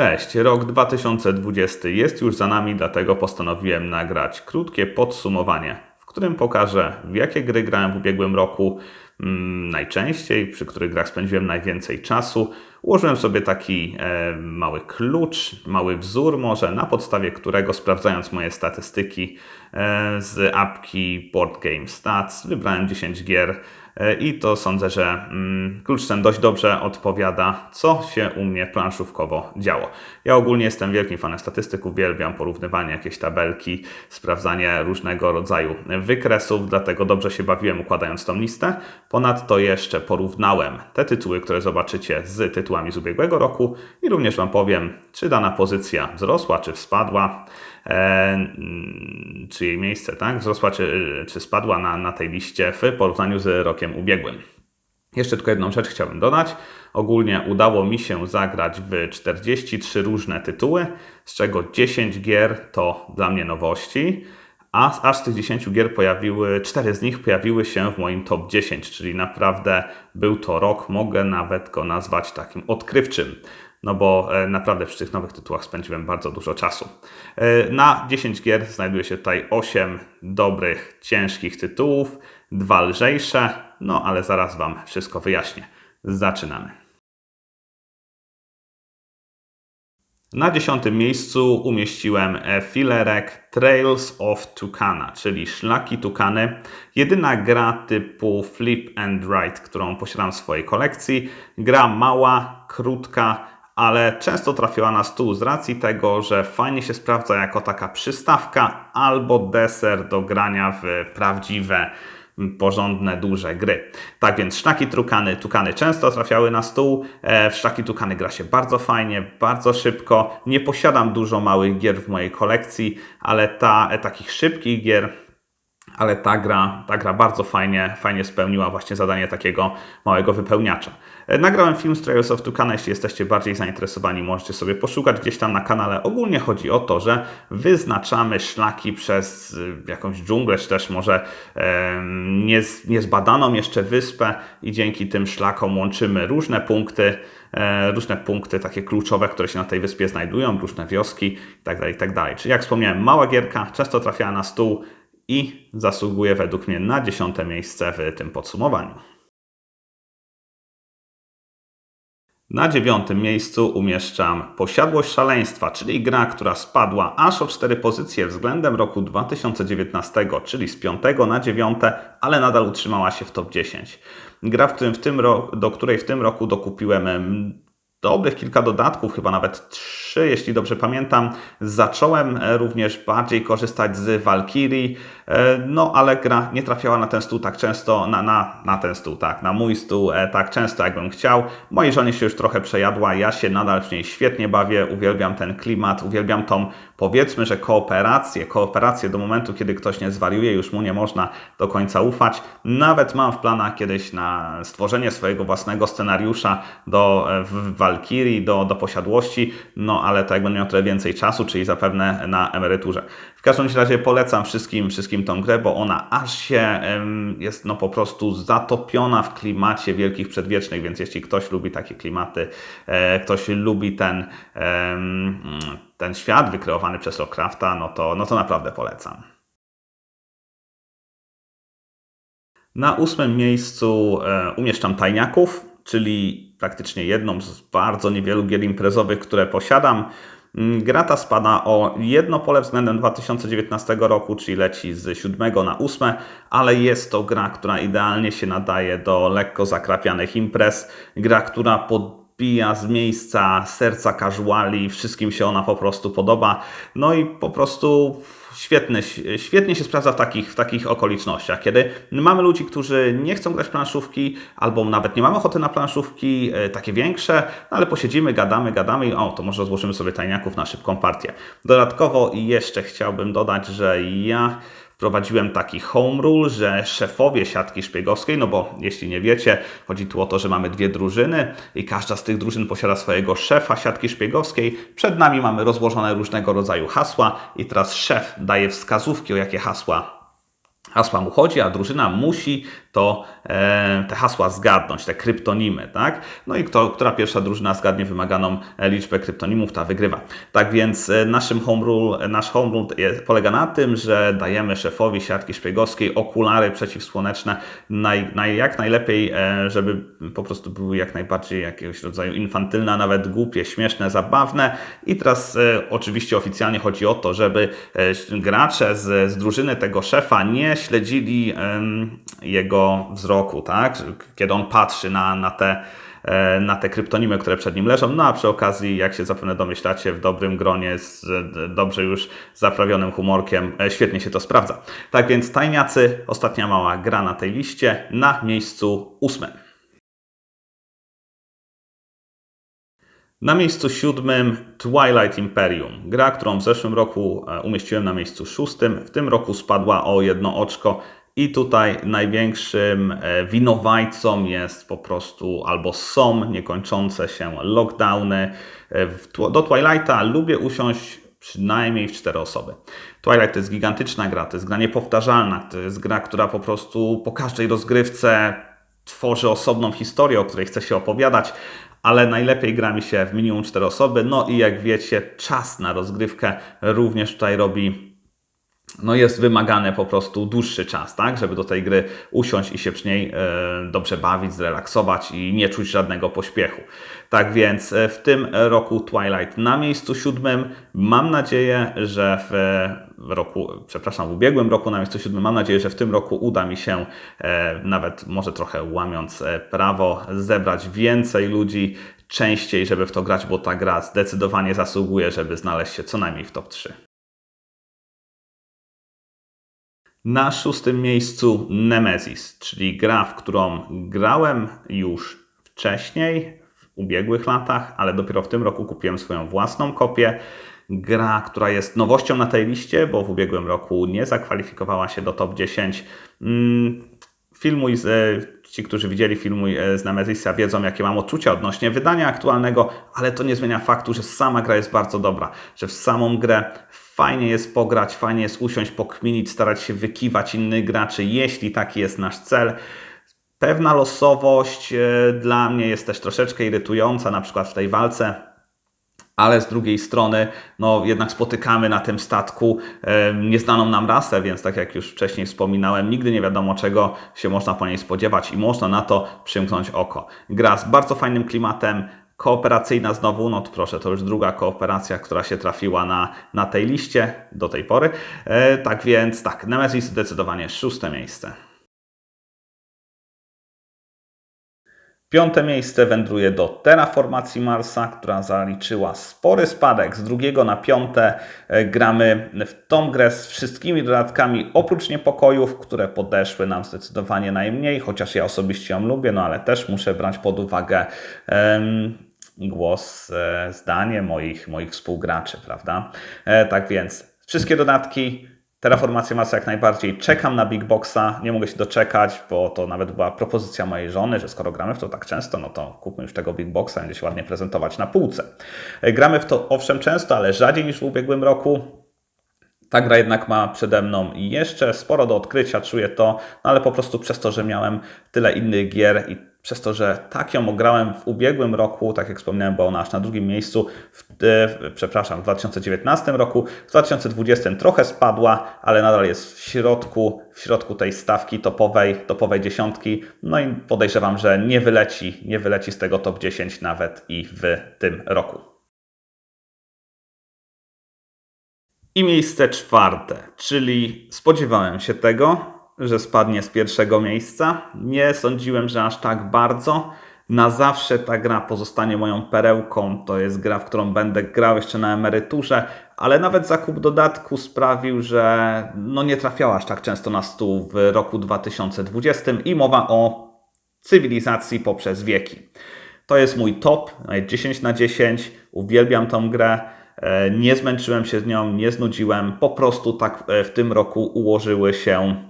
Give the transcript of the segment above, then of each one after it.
Cześć, rok 2020 jest już za nami, dlatego postanowiłem nagrać krótkie podsumowanie, w którym pokażę, w jakie gry grałem w ubiegłym roku mm, najczęściej, przy których grach spędziłem najwięcej czasu. Ułożyłem sobie taki e, mały klucz, mały wzór może, na podstawie którego sprawdzając moje statystyki z apki Board Game Stats, wybrałem 10 gier, E, I to sądzę, że mm, klucz ten dość dobrze odpowiada, co się u mnie planszówkowo działo. Ja ogólnie jestem wielkim fanem statystyk, uwielbiam porównywanie jakieś tabelki, sprawdzanie różnego rodzaju wykresów, dlatego dobrze się bawiłem układając tą listę. Ponadto jeszcze porównałem te tytuły, które zobaczycie z tytułami z ubiegłego roku i również Wam powiem, czy dana pozycja wzrosła, czy spadła. E, czy jej miejsce tak, wzrosła czy, czy spadła na, na tej liście w porównaniu z rokiem ubiegłym. Jeszcze tylko jedną rzecz chciałbym dodać. Ogólnie udało mi się zagrać w 43 różne tytuły, z czego 10 gier to dla mnie nowości, a aż z tych 10 gier pojawiły, 4 z nich pojawiły się w moim top 10, czyli naprawdę był to rok, mogę nawet go nazwać takim odkrywczym no bo e, naprawdę przy tych nowych tytułach spędziłem bardzo dużo czasu. E, na 10 gier znajduje się tutaj 8 dobrych, ciężkich tytułów, dwa lżejsze, no ale zaraz Wam wszystko wyjaśnię. Zaczynamy. Na dziesiątym miejscu umieściłem e, filerek Trails of Tucana, czyli Szlaki Tukany. Jedyna gra typu Flip and Write, którą posiadam w swojej kolekcji. Gra mała, krótka, ale często trafiła na stół z racji tego, że fajnie się sprawdza jako taka przystawka albo deser do grania w prawdziwe porządne, duże gry. Tak więc szlaki trukany, tukany często trafiały na stół. E, w szlaki tukany gra się bardzo fajnie, bardzo szybko. Nie posiadam dużo małych gier w mojej kolekcji, ale ta, e, takich szybkich gier ale ta gra, ta gra bardzo fajnie, fajnie spełniła właśnie zadanie takiego małego wypełniacza. E, nagrałem film z Trails of Tucana, jeśli jesteście bardziej zainteresowani, możecie sobie poszukać gdzieś tam na kanale. Ogólnie chodzi o to, że wyznaczamy szlaki przez y, jakąś dżunglę, czy też może niezbadaną jeszcze wyspę i dzięki tym szlakom łączymy różne punkty, e, różne punkty takie kluczowe, które się na tej wyspie znajdują, różne wioski itd., tak itd. Tak Czyli jak wspomniałem, mała gierka, często trafiała na stół, i zasługuje według mnie na dziesiąte miejsce w tym podsumowaniu. Na dziewiątym miejscu umieszczam Posiadłość Szaleństwa, czyli gra, która spadła aż o 4 pozycje względem roku 2019, czyli z 5 na 9, ale nadal utrzymała się w top 10. Gra, w którym w tym do której w tym roku dokupiłem dobrych kilka dodatków, chyba nawet trzy, jeśli dobrze pamiętam. Zacząłem e, również bardziej korzystać z Valkyrie, no ale gra nie trafiała na ten stół tak często, na, na, na ten stół, tak, na mój stół e, tak często, jakbym chciał. Mojej żonie się już trochę przejadła, ja się nadal w niej świetnie bawię, uwielbiam ten klimat, uwielbiam tą, powiedzmy, że kooperację, kooperację do momentu, kiedy ktoś nie zwariuje, już mu nie można do końca ufać. Nawet mam w planach kiedyś na stworzenie swojego własnego scenariusza do Valkyrie, Walkirii, do, do posiadłości, no ale to jak będę miał trochę więcej czasu, czyli zapewne na emeryturze. W każdym razie polecam wszystkim, wszystkim tą grę, bo ona aż się jest no po prostu zatopiona w klimacie Wielkich Przedwiecznych, więc jeśli ktoś lubi takie klimaty, e, ktoś lubi ten, ten świat wykreowany przez Lovecrafta, no to, no to naprawdę polecam. Na ósmym miejscu e, umieszczam Tajniaków, czyli praktycznie jedną z bardzo niewielu gier imprezowych, które posiadam. Mm, gra ta spada o jedno pole względem 2019 roku, czyli leci z 7 na 8, ale jest to gra, która idealnie się nadaje do lekko zakrapianych imprez. Gra, która podbija z miejsca serca casuali, wszystkim się ona po prostu podoba. No i po prostu świetny, świetnie się sprawdza w takich, w takich okolicznościach, kiedy mamy ludzi, którzy nie chcą grać planszówki, albo nawet nie mamy ochoty na planszówki e, takie większe, no ale posiedzimy, gadamy, gadamy i o, to może złożymy sobie tajniaków na szybką partię. Dodatkowo jeszcze chciałbym dodać, że ja wprowadziłem taki home rule, że szefowie siatki szpiegowskiej, no bo jeśli nie wiecie, chodzi tu o to, że mamy dwie drużyny i każda z tych drużyn posiada swojego szefa siatki szpiegowskiej. Przed nami mamy rozłożone różnego rodzaju hasła i teraz szef daje wskazówki, o jakie hasła hasła mu chodzi, a drużyna musi to e, te hasła zgadnąć, te kryptonimy, tak? No i kto, która pierwsza drużyna zgadnie wymaganą e, liczbę kryptonimów, ta wygrywa. Tak więc e, naszym home rule, nasz home rule polega na tym, że dajemy szefowi siatki szpiegowskiej okulary przeciwsłoneczne naj, naj, jak najlepiej, e, żeby po prostu były jak najbardziej jakiegoś rodzaju infantylne, nawet głupie, śmieszne, zabawne. I teraz e, oczywiście oficjalnie chodzi o to, żeby e, gracze z, z drużyny tego szefa nie śledzili jego wzroku, tak? Kiedy on patrzy na, na te e, na te kryptonimy, które przed nim leżą. No a przy okazji, jak się zapewne domyślacie, w dobrym gronie, z dobrze już zaprawionym humorkiem, e, świetnie się to sprawdza. Tak więc tajniacy, ostatnia mała gra na tej liście, na miejscu ósmym. Na miejscu siódmym Twilight Imperium. Gra, którą w zeszłym roku e, umieściłem na miejscu szóstym. W tym roku spadła o jedno oczko i tutaj największym e, winowajcą jest po prostu albo są niekończące się lockdowny. E, do Twilighta lubię usiąść przynajmniej w cztery osoby. Twilight to jest gigantyczna gra, to jest gra niepowtarzalna, to jest gra, która po prostu po każdej rozgrywce tworzy osobną historię, o której chce się opowiadać, ale najlepiej gra mi się w minimum cztery osoby. No i jak wiecie, czas na rozgrywkę również tutaj robi no jest wymagany po prostu dłuższy czas, tak, żeby do tej gry usiąść i się przy niej e, dobrze bawić, zrelaksować i nie czuć żadnego pośpiechu. Tak więc e, w tym roku Twilight na miejscu siódmym. Mam nadzieję, że w roku, przepraszam, w ubiegłym roku na miejscu siódmym, mam nadzieję, że w tym roku uda mi się e, nawet może trochę łamiąc prawo zebrać więcej ludzi częściej, żeby w to grać, bo ta gra zdecydowanie zasługuje, żeby znaleźć się co najmniej w top 3. Na szóstym miejscu Nemesis, czyli gra, w którą grałem już wcześniej, w ubiegłych latach, ale dopiero w tym roku kupiłem swoją własną kopię. Gra, która jest nowością na tej liście, bo w ubiegłym roku nie zakwalifikowała się do top 10. Mm, filmuj z, ci, którzy widzieli filmuj z Nemesisa, wiedzą, jakie mam odczucia odnośnie wydania aktualnego, ale to nie zmienia faktu, że sama gra jest bardzo dobra, że w samą grę Fajnie jest pograć, fajnie jest usiąść, pokminić, starać się wykiwać innych graczy, jeśli taki jest nasz cel. Pewna losowość e, dla mnie jest też troszeczkę irytująca, na przykład w tej walce ale z drugiej strony, no jednak spotykamy na tym statku e, nieznaną nam rasę, więc tak jak już wcześniej wspominałem, nigdy nie wiadomo czego się można po niej spodziewać i można na to przymknąć oko. Gra z bardzo fajnym klimatem, Kooperacyjna znowu, no to proszę, to już druga kooperacja, która się trafiła na, na tej liście do tej pory. E, tak więc tak, Nemesis zdecydowanie szóste miejsce. Piąte miejsce wędruje do terraformacji Marsa, która zaliczyła spory spadek z drugiego na piąte. E, gramy w tą grę z wszystkimi dodatkami, oprócz niepokojów, które podeszły nam zdecydowanie najmniej, chociaż ja osobiście ją lubię, no ale też muszę brać pod uwagę. Głos, e, zdanie moich, moich współgraczy, prawda? E, tak więc wszystkie dodatki, Terraformacja Marsa jak najbardziej. Czekam na Big Boxa, nie mogę się doczekać, bo to nawet była propozycja mojej żony, że skoro gramy w to tak często, no to kupmy już tego Big Boxa, będzie się ładnie prezentować na półce. E, gramy w to owszem często, ale rzadziej niż w ubiegłym roku. Ta gra jednak ma przede mną jeszcze sporo do odkrycia, czuję to, no ale po prostu przez to, że miałem tyle innych gier i przez to, że tak ją ograłem w ubiegłym roku, tak jak wspomniałem, bo ona aż na drugim miejscu, w, e, przepraszam, w 2019 roku, w 2020 trochę spadła, ale nadal jest w środku, w środku tej stawki topowej, topowej dziesiątki. No i podejrzewam, że nie wyleci, nie wyleci z tego top 10 nawet i w tym roku. I miejsce czwarte, czyli spodziewałem się tego, że spadnie z pierwszego miejsca. Nie sądziłem, że aż tak bardzo. Na zawsze ta gra pozostanie moją perełką. To jest gra, w którą będę grał jeszcze na emeryturze, ale nawet zakup dodatku sprawił, że no nie trafiała aż tak często na stół w roku 2020 i mowa o cywilizacji poprzez wieki. To jest mój top, 10 na 10. Uwielbiam tą grę. E, nie zmęczyłem się z nią, nie znudziłem. Po prostu tak e, w tym roku ułożyły się E,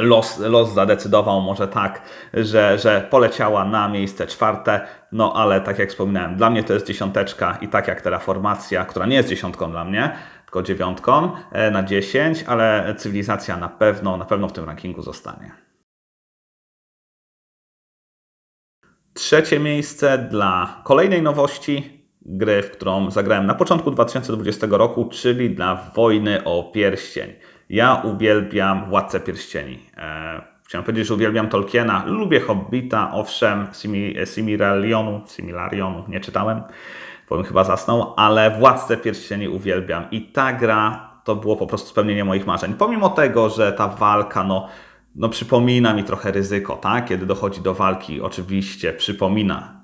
los, los zadecydował może tak, że, że poleciała na miejsce czwarte, no ale tak jak wspominałem, dla mnie to jest dziesiąteczka i tak jak formacja, która nie jest dziesiątką dla mnie, tylko dziewiątką e, na 10, ale cywilizacja na pewno, na pewno w tym rankingu zostanie. Trzecie miejsce dla kolejnej nowości, gry, w którą zagrałem na początku 2020 roku, czyli dla Wojny o Pierścień. Ja uwielbiam Władcę Pierścieni. E, chciałem powiedzieć, że uwielbiam Tolkiena. Lubię Hobbita, owszem, Similarionu, Similarionu nie czytałem, bym chyba zasnął, ale Władcę Pierścieni uwielbiam. I ta gra to było po prostu spełnienie moich marzeń. Pomimo tego, że ta walka, no, no przypomina mi trochę ryzyko, tak? Kiedy dochodzi do walki, oczywiście przypomina.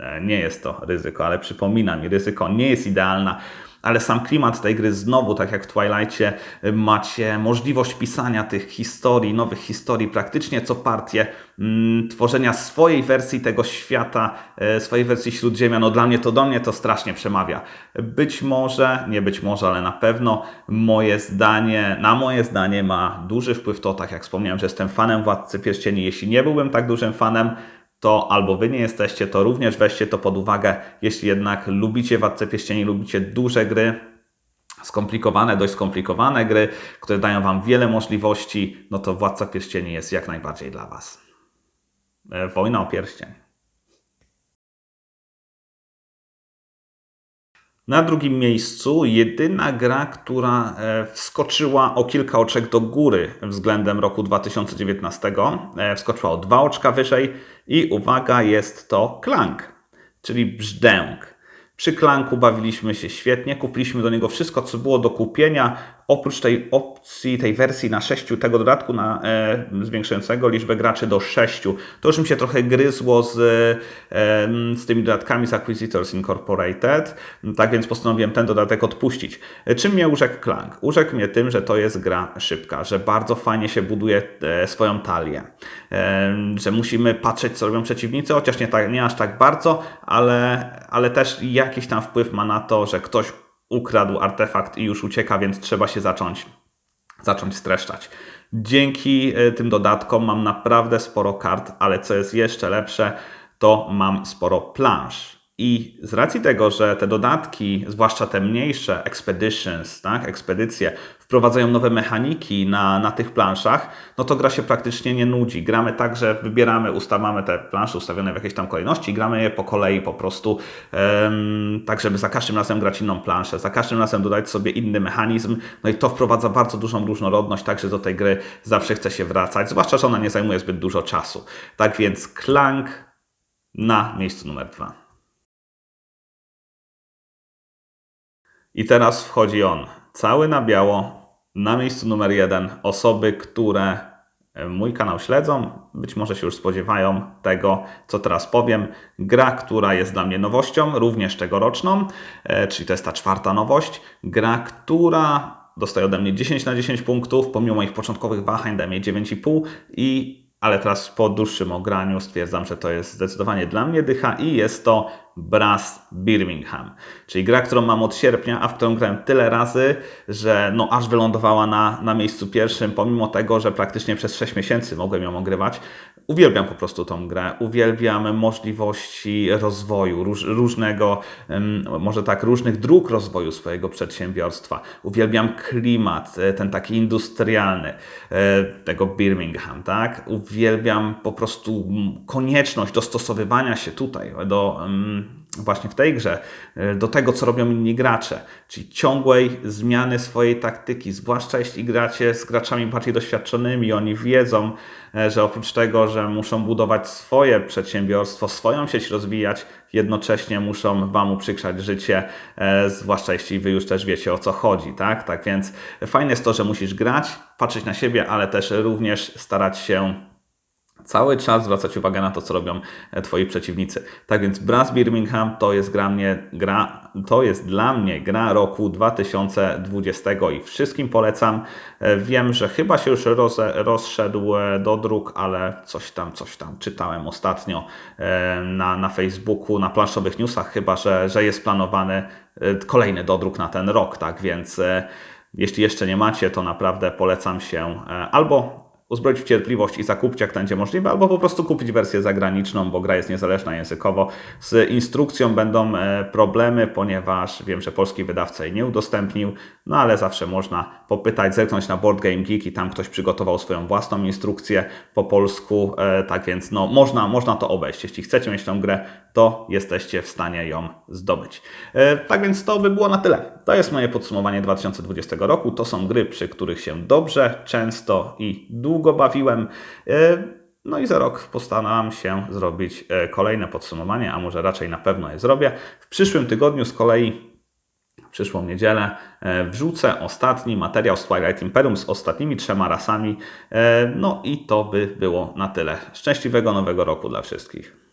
E, nie jest to ryzyko, ale przypomina mi, ryzyko nie jest idealna, ale sam klimat tej gry znowu, tak jak w Twilightie, macie możliwość pisania tych historii, nowych historii praktycznie co partię, mm, tworzenia swojej wersji tego świata, e, swojej wersji Śródziemia. No dla mnie to, do mnie to strasznie przemawia. Być może, nie być może, ale na pewno moje zdanie, na moje zdanie ma duży wpływ to, tak jak wspomniałem, że jestem fanem Władcy Pierścieni. Jeśli nie byłbym tak dużym fanem, to albo wy nie jesteście, to również weźcie to pod uwagę. Jeśli jednak lubicie Władcę Pierścieni, lubicie duże gry, skomplikowane, dość skomplikowane gry, które dają wam wiele możliwości, no to Władca Pierścieni jest jak najbardziej dla was. E, Wojna o Pierścień. Na drugim miejscu jedyna gra, która e, wskoczyła o kilka oczek do góry względem roku 2019. E, wskoczyła o dwa oczka wyżej i uwaga, jest to Klank, czyli brzdęk. Przy Klanku bawiliśmy się świetnie, kupiliśmy do niego wszystko, co było do kupienia, oprócz tej opcji, tej wersji na 6, tego dodatku na, e, zwiększającego liczbę graczy do 6, to już mi się trochę gryzło z, e, z tymi dodatkami z Acquisitors Incorporated, tak więc postanowiłem ten dodatek odpuścić. Czym mnie urzekł Clank? Urzekł mnie tym, że to jest gra szybka, że bardzo fajnie się buduje e, swoją talię, e, że musimy patrzeć, co robią przeciwnicy, chociaż nie, tak, nie aż tak bardzo, ale, ale też jakiś tam wpływ ma na to, że ktoś ukradł artefakt i już ucieka, więc trzeba się zacząć, zacząć streszczać. Dzięki e, tym dodatkom mam naprawdę sporo kart, ale co jest jeszcze lepsze, to mam sporo plansz. I z racji tego, że te dodatki, zwłaszcza te mniejsze expeditions, tak, ekspedycje, wprowadzają nowe mechaniki na, na tych planszach, no to gra się praktycznie nie nudzi. Gramy tak, że wybieramy, ustawiamy te plansze ustawione w jakiejś tam kolejności, gramy je po kolei po prostu, um, tak żeby za każdym razem grać inną planszę, za każdym razem dodać sobie inny mechanizm, no i to wprowadza bardzo dużą różnorodność, także do tej gry zawsze chce się wracać, zwłaszcza, że ona nie zajmuje zbyt dużo czasu. Tak więc Clank na miejscu numer dwa. I teraz wchodzi on, cały na biało, na miejscu numer jeden. Osoby, które e, mój kanał śledzą, być może się już spodziewają tego, co teraz powiem. Gra, która jest dla mnie nowością, również tegoroczną, e, czyli to jest ta czwarta nowość. Gra, która dostaje ode mnie 10 na 10 punktów, pomimo moich początkowych wahań daje mi 9,5 i ale teraz po dłuższym ograniu stwierdzam, że to jest zdecydowanie dla mnie dycha i jest to Brass Birmingham, czyli gra, którą mam od sierpnia, a w którą grałem tyle razy, że no aż wylądowała na, na miejscu pierwszym, pomimo tego, że praktycznie przez 6 miesięcy mogłem ją ogrywać. Uwielbiam po prostu tą grę, uwielbiam możliwości rozwoju, róż, różnego, może tak, różnych dróg rozwoju swojego przedsiębiorstwa. Uwielbiam klimat, e, ten taki industrialny e, tego Birmingham, tak? Uwielbiam po prostu konieczność dostosowywania się tutaj do właśnie w tej grze e, do tego, co robią inni gracze, czyli ciągłej zmiany swojej taktyki, zwłaszcza jeśli gracie z graczami bardziej doświadczonymi, oni wiedzą, e, że oprócz tego, że muszą budować swoje przedsiębiorstwo, swoją sieć rozwijać, jednocześnie muszą Wam uprzykrzać życie, e, zwłaszcza jeśli Wy już też wiecie o co chodzi, tak? Tak więc fajne jest to, że musisz grać, patrzeć na siebie, ale też również starać się cały czas zwracać uwagę na to, co robią e, Twoi przeciwnicy. Tak więc Brass Birmingham to jest gra mnie, gra, to jest dla mnie gra roku 2020 i wszystkim polecam. E, wiem, że chyba się już roz, rozszedł e, do dróg, ale coś tam, coś tam czytałem ostatnio na, na Facebooku, na planszowych newsach chyba, że, że jest planowany kolejny dodruk na ten rok, tak więc jeśli jeszcze nie macie, to naprawdę polecam się albo uzbroić w cierpliwość i zakupcie, jak będzie możliwe, albo po prostu kupić wersję zagraniczną, bo gra jest niezależna językowo. Z instrukcją będą e, problemy, ponieważ wiem, że polski wydawca jej nie udostępnił, no ale zawsze można popytać, zerknąć na Board Game Geek i tam ktoś przygotował swoją własną instrukcję po polsku, e, tak więc no, można, można to obejść. Jeśli chcecie mieć tę grę, to jesteście w stanie ją zdobyć. E, Tak więc to by było na tyle. To jest moje podsumowanie 2020 roku. To są gry, przy których się dobrze, często i długo bawiłem. E, No i za rok postaram się zrobić e, kolejne podsumowanie, a może raczej na pewno je zrobię. W przyszłym tygodniu z kolei przyszłą niedzielę e, wrzucę ostatni materiał z Twilight Imperium z ostatnimi trzema rasami. No i to by było na tyle. Szczęśliwego nowego roku dla wszystkich.